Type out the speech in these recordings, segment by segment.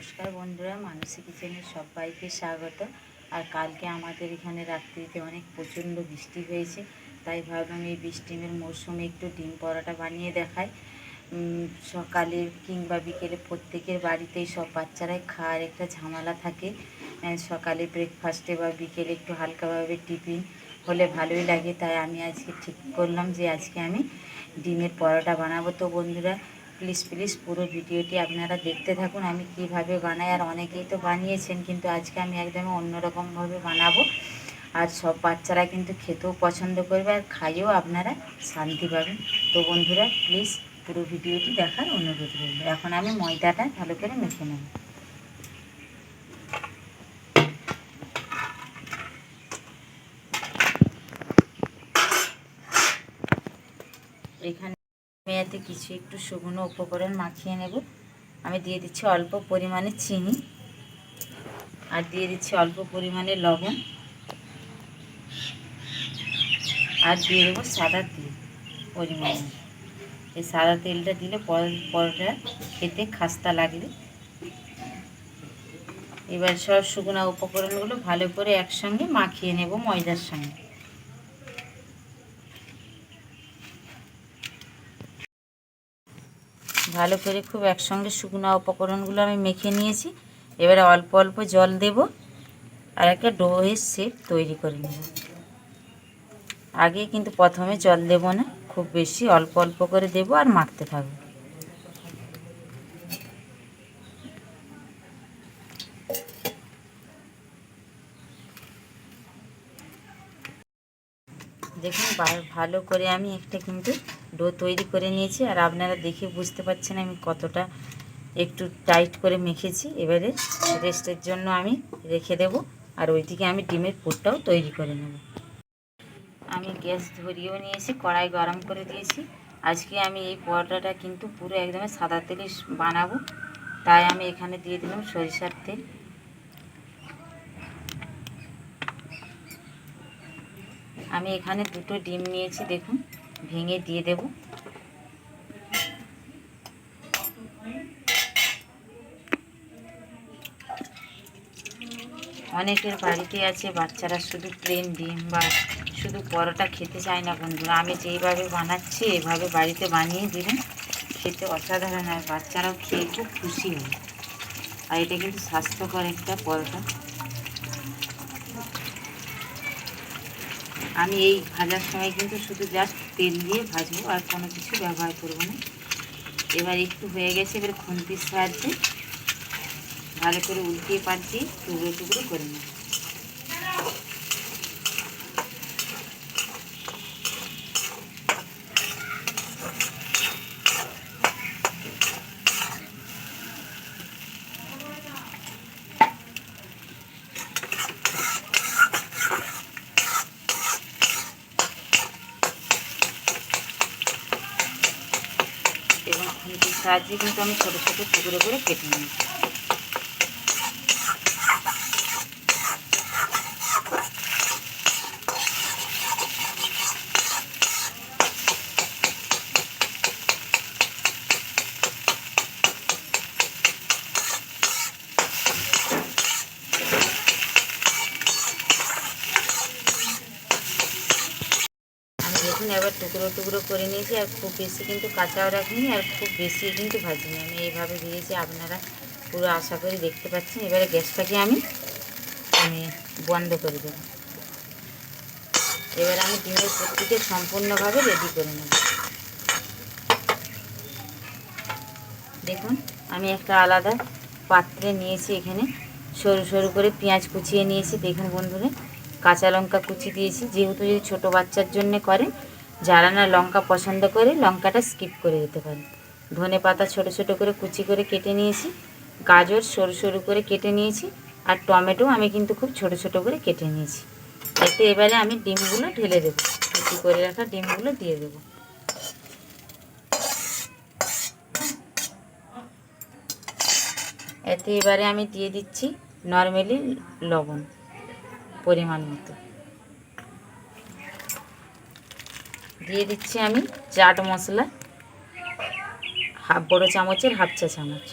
নমস্কার বন্ধুরা মানসী কিচেনের সবাইকে স্বাগত। আর কালকে আমাদের এখানে রাত্রিতে অনেক প্রচণ্ড বৃষ্টি হয়েছে তাই ভাবলাম এই বৃষ্টিমের মরশুমে একটু ডিম পরোটা বানিয়ে উম, সকালে কিংবা বিকেলে প্রত্যেকের বাড়িতেই সব বাচ্চারাই খাওয়ার একটা ঝামেলা থাকে। সকালে ব্রেকফাস্টে বা বিকেলে একটু হালকাভাবে টিফিন হলে ভালোই লাগে তাই আমি আজকে ঠিক করলাম যে আজকে আমি ডিমের পরোটা বানাবো। তো বন্ধুরা প্লিজ প্লিজ পুরো ভিডিওটি আপনারা দেখতে থাকুন। আমি কীভাবে বানাই আর অনেকেই তো বানিয়েছেন, কিন্তু আজকে আমি একদম অন্যরকমভাবে বানাবো। আর সব বাচ্চারা কিন্তু খেতেও পছন্দ করবে আর খাইয়েও আপনারা শান্তি পাবেন। তো বন্ধুরা প্লিজ পুরো ভিডিওটি দেখার অনুরোধ রইল। এখন আমি ময়দাটা ভালো করে মেখে নেব। এখানে এতে কিছু একটু শুকনো উপকরণ মাখিয়ে নেব। আমি দিয়ে দিচ্ছি অল্প পরিমাণে চিনি আর দিয়ে দিচ্ছি অল্প পরিমাণে লবণ আর দিয়ে দেবো সাদা তেল পরিমাণে। এই সাদা তেলটা দিলে পর- পরোটা খেতে খাস্তা লাগবে। এবার সব শুকনো উপকরণগুলো ভালো করে একসঙ্গে মাখিয়ে নেব ময়দার সঙ্গে। ভালো করে খুব একসঙ্গে শুকনো উপকরণগুলো আমি মেখে নিয়েছি। এবারে অল্প অল্প জল দেব আর একটা ডোয়ের শেপ তৈরি করে নেব। আগে কিন্তু প্রথমে জল দেব না, খুব বেশি অল্প অল্প করে দেব আর মাখতে থাকব। দেখুন ভালো করে আমি একটা কিন্তু ডো তৈরি করে নিয়েছি। আর আপনারা দেখে বুঝতে পারছেন আমি কতটা একটু টাইট করে মেখেছি। এবারে রেস্টের জন্য আমি রেখে দেব। আর ওইদিকে আমি ডিমের পুরটাও তৈরি করে নেব। আমি গ্যাস ধরিয়েও নিয়েছি, কড়াই গরম করে দিয়েছি। আজকে আমি এই পরোটাটা কিন্তু পুরো একদম সাদা তেলে বানাবো। তাই আমি এখানে দিয়ে দিলাম সরিষার তেল। আমি এখানে দুটো ডিম নিয়েছি, দেখুন, ভেঙে দিয়ে দেব। অনেকের বাড়িতে আছে, বাচ্চারা শুধু প্লেন ডিম বা শুধু পরোটা খেতে চায় না বন্ধুরা। আমি যেইভাবে বানাচ্ছি, এভাবে বাড়িতে বানিয়ে দিবেন খেতে অসাধারণ হয়, বাচ্চারাও খেয়ে খুব খুশি হয়। আর এটা কিন্তু স্বাস্থ্যকর একটা পরোটা। আমি এই ভাজার সময় কিন্তু শুধু জাস্ট তেল দিয়ে ভাজবো, আর কোনো কিছু ব্যবহার করব না। এবার একটু হয়ে গেছে, এবার খুন্তির সাহায্যে ভালো করে উল্টিয়ে পাল্টিয়ে টুকরো টুকরো করে নেব। সাহায্যে কিন্তু আমি ছোটো ছোটো টুকরো করে কেটে নিই আমি দেখুন এবার টুকরো টুকরো করে নিয়েছি আর খুব বেশি কিন্তু কাঁচাও রাখিনি আর খুব বেশি কিন্তু ভাজিনি। আমি এইভাবে ভেজেছি আপনারা পুরো আশা করি দেখতে পাচ্ছেন। এবারে গ্যাসটাকে আমি আমি বন্ধ করে দেব। এবার আমি ডিমের পুরটিকে সম্পূর্ণভাবে রেডি করে নেব। দেখুন, আমি একটা আলাদা পাত্রে নিয়েছি এখানে। সরু সরু করে পেঁয়াজ কুচিয়ে নিয়েছি। দেখুন বন্ধুরা, কাঁচা লঙ্কা কুচি দিয়েছি। যেহেতু যদি ছোটো বাচ্চার জন্য করেন যারা না লঙ্কা পছন্দ করে, লঙ্কাটা স্কিপ করে দিতে পারেন। ধনে পাতা ছোটো ছোটো করে কুচি করে কেটে নিয়েছি, গাজর সরু সরু করে কেটে নিয়েছি, আর টমেটো আমি কিন্তু খুব ছোট ছোট করে কেটে নিয়েছি। এতে এবারে আমি ডিমগুলো ঢেলে দেবো। কুচি করে রাখা ডিমগুলো দিয়ে দেবো। এতে এবারে আমি দিয়ে দিচ্ছি নর্মালি লবণ, পরিমাণ মতো। দিয়ে দিচ্ছি আমি চাট মশলা, হাফ বড় চামচের, হাফ চা চামচ।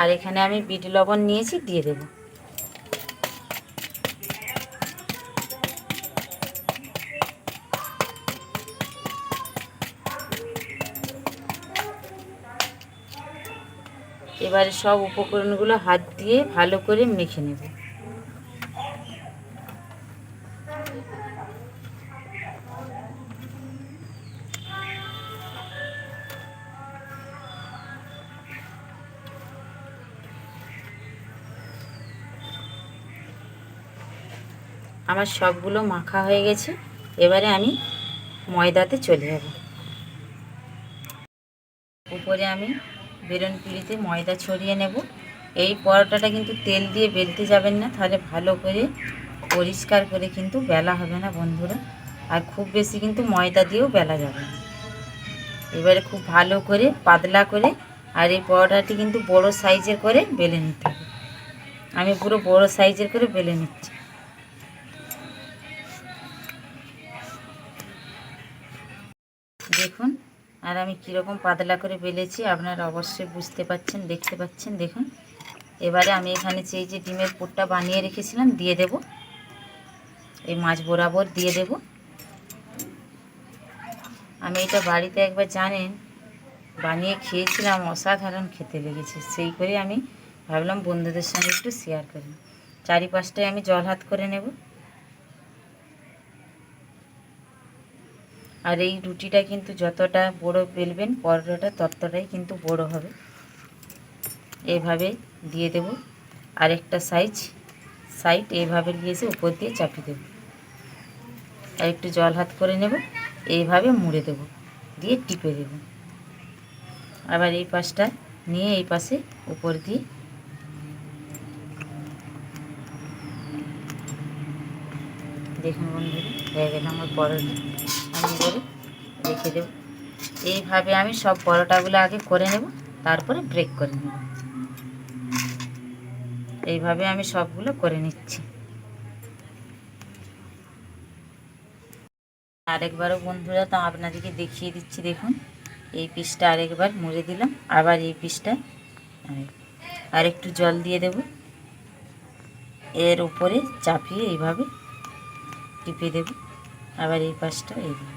আর এখানে আমি বিট লবণ নিয়েছি, দিয়ে দেব। এবারে সব উপকরণগুলো হাত দিয়ে ভালো করে মেখে নেব। আমার সবগুলো মাখা হয়ে গেছে, এবারে আমি ময়দাতে চলে যাব। উপরে আমি বেরন পিড়িতে ময়দা ছড়িয়ে নেব। এই পরোটাটা কিন্তু তেল দিয়ে বেলতে যাবেন না, তাহলে ভালো করে পরিষ্কার করে কিন্তু বেলা হবে না বন্ধুরা। আর খুব বেশি কিন্তু ময়দা দিয়েও বেলা যাবে না। এবারে খুব ভালো করে পাতলা করে আর এই পরোটাটি কিন্তু বড় সাইজের করে বেলে নিতে হবে। আমি পুরো বড় সাইজের করে বেলে নিচ্ছি। দেখুন। আর আমি কীরকম পাতলা করে বেলেছি আপনারা অবশ্যই বুঝতে পাচ্ছেন, দেখতে পাচ্ছেন, দেখুন। এবারে আমি এখানে সেই যে ডিমের পুরটা বানিয়ে রেখেছিলাম, দিয়ে দেব। এই মাছ বরাবর দিয়ে দেব। আমি এটা বাড়িতে একবার জানেন, বানিয়ে খেয়েছিলাম, অসাধারণ খেতে লেগেছে। সেই করে আমি ভাবলাম বন্ধুদের সঙ্গে একটু শেয়ার করি। চারিপাশটায় আমি জল হাত করে নেব। আর এই রুটিটা কিন্তু যতটা বড় বেলবেন পরোটাটা ততটাই কিন্তু বড় হবে। এইভাবে দিয়ে দেব। আরেকটা সাইজ, সাইড এইভাবে নিয়ে এসে উপর দিয়ে চাপিয়ে দেব। আর একটু জল হাত করে নেব, এইভাবে মুড়ে দেব, দিয়ে টিপে দেব। আবার এই পাশটা নিয়ে এই পাশে উপর দিয়ে দেখুন বন্ধুরা, হয়ে গেল আমার পরোটা। আমি এবারে রেখে দেব। এইভাবে আমি সব পরোটাগুলো আগে করে নেব, তারপরে ব্রেক করে নেব। এইভাবে আমি সবগুলো করে নিচ্ছি। আরেকবারও বন্ধুরা, তো আপনাদেরকে দেখিয়ে দিচ্ছি, দেখুন। এই পিসটা আরেকবার মুড়ে দিলাম, আবার এই পিসটা আর একটু জল দিয়ে দেব। এর উপরে চাপিয়ে এইভাবে টিপে দেব। আবার এই পাশটা এইভাবে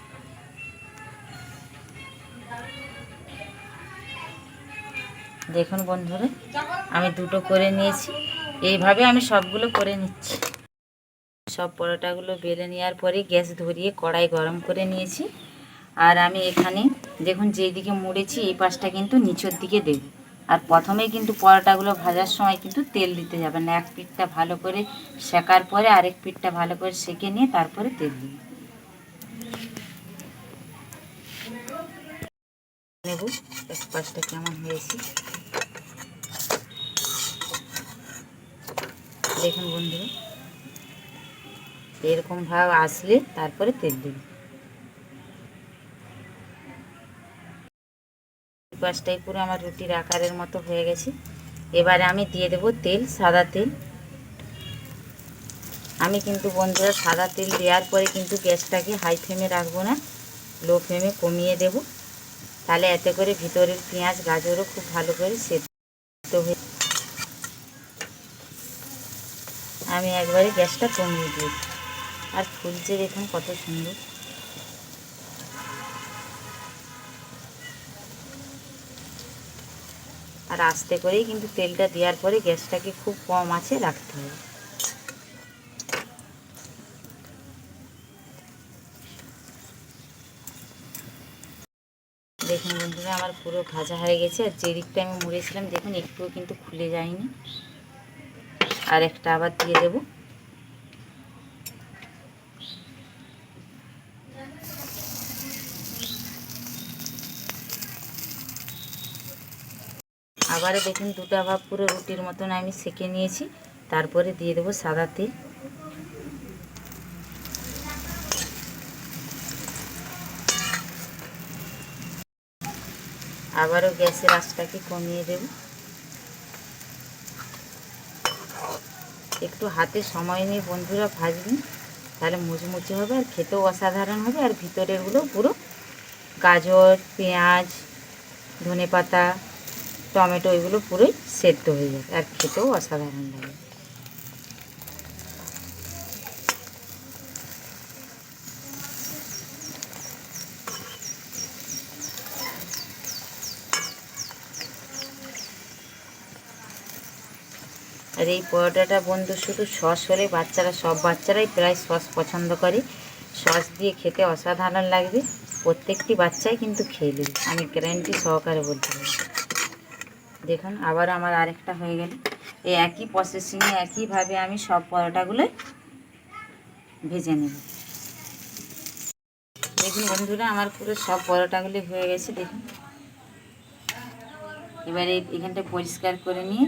দেখুন বন্ধুরা, আমি দুটো করে নিয়েছি। এইভাবে আমি সবগুলো করে নিচ্ছি। সব পরোটাগুলো বেলে নেওয়ার পরে গ্যাস ধরিয়ে কড়াই গরম করে নিয়েছি। আর আমি এখানে দেখুন যেই দিকে মুড়েছি, এই পাশটা কিন্তু নিচের দিকে দেব। আর প্রথমে কিন্তু পরোটাগুলো ভাজার সময় কিন্তু তেল দিতে যাবে না। এক পিঠটা ভালো করে শেকার পরে আরেক পিঠটা ভালো করে সেকে নিয়ে তারপরে তেল দিই নেব এক পাশটা কেমন হয়েছে? দেখুন বন্ধুরা, এরকম ভাব আসলে তারপরে তেল দিন পাশটাই পুরো আমার রুটির আকারের মতো হয়ে গেছে। এবারে আমি দিয়ে দেব তেল, সাদা তেল। আমি কিন্তু বন্ধুরা সাদা তেল দেওয়ার পরে কিন্তু গ্যাসটাকে হাই ফ্লেমে রাখব না লো ফ্লেমে কমিয়ে দেব। তাহলে এতে করে ভিতরের পেঁয়াজ, গাজরও খুব ভালো করে সেদ্ধ হয়ে আমি একবারে গ্যাসটা কমিয়ে দিই। আর ফুলছে দেখুন কত সুন্দর। আর আস্তে করেই কিন্তু তেলটা দেওয়ার পরে গ্যাসটাকে খুব কম আছে রাখতে হবে দেখুন বন্ধুরা আমার পুরো ভাজা হয়ে গেছে। আর যে দিকটা আমি মুড়েছিলাম, দেখুন, একটুও কিন্তু খুলে যায়নি। আর একটা আবার দিয়ে দেব। আবারও দেখুন, দুটো ভাব পুরো রুটির মতন আমি সেকে নিয়েছি। তারপরে দিয়ে দেবো সাদা তেল। আবারও গ্যাসের আঁচটাকে কমিয়ে দেব। একটু হাতে সময় নিয়ে বন্ধুরা ভাজবেন, তাহলে মুচমুচে হবে আর খেতেও অসাধারণ হবে। আর ভিতরেরগুলো পুরো গাজর, পেঁয়াজ ধনে পাতা টমেটো, এগুলো পুরোই সেদ্ধ হয়ে যাবে আর খেতেও অসাধারণ লাগে। আর এই পরোটাটা বন্ধু শুধু সস হলে বাচ্চারা, সব বাচ্চারাই প্রায় সস পছন্দ করে। সস দিয়ে খেতে অসাধারণ লাগবে। প্রত্যেকটি বাচ্চাই কিন্তু খেয়ে নেবে। আমি গ্যারান্টি সহকারে বলতে পারি দেখুন আবার আমার আরেকটা হয়ে গেল। এই একই প্রসেসিংয়ে একইভাবে আমি সব পরোটাগুলো ভেজে নেব। দেখুন বন্ধুরা, আমার পুরো সব পরোটাগুলি হয়ে গেছে। দেখুন। এবারে এখানটা পরিষ্কার করে নিয়ে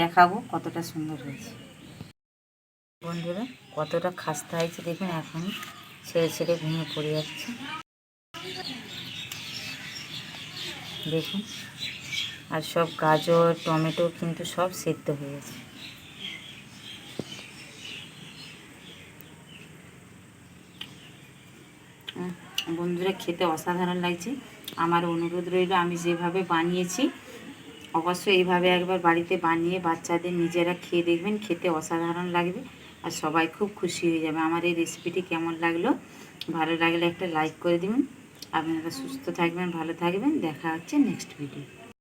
দেখাবো কতটা সুন্দর হয়েছে। বন্ধুরা, কতটা খাস্তা হয়েছে দেখুন, এখন ছেড়ে ছেড়ে ঘুমিয়ে পড়ে যাচ্ছে। দেখুন, আর সব গাজর, টমেটো কিন্তু সব সেদ্ধ হয়ে গেছে। বন্ধুরা, খেতে অসাধারণ লাগছে। আমার অনুরোধ রইল, আমি যেভাবে বানিয়েছি অবশ্যই এইভাবে একবার বাড়িতে বানিয়ে বাচ্চাদের নিজেরা খেয়ে দেখবেন, খেতে অসাধারণ লাগবে আর সবাই খুব খুশি হয়ে যাবে। আমার এই রেসিপিটি কেমন লাগল? ভালো লাগলে একটা লাইক করে দিবেন। আপনারা সুস্থ থাকবেন, ভালো থাকবেন। দেখা হচ্ছে নেক্সট ভিডিও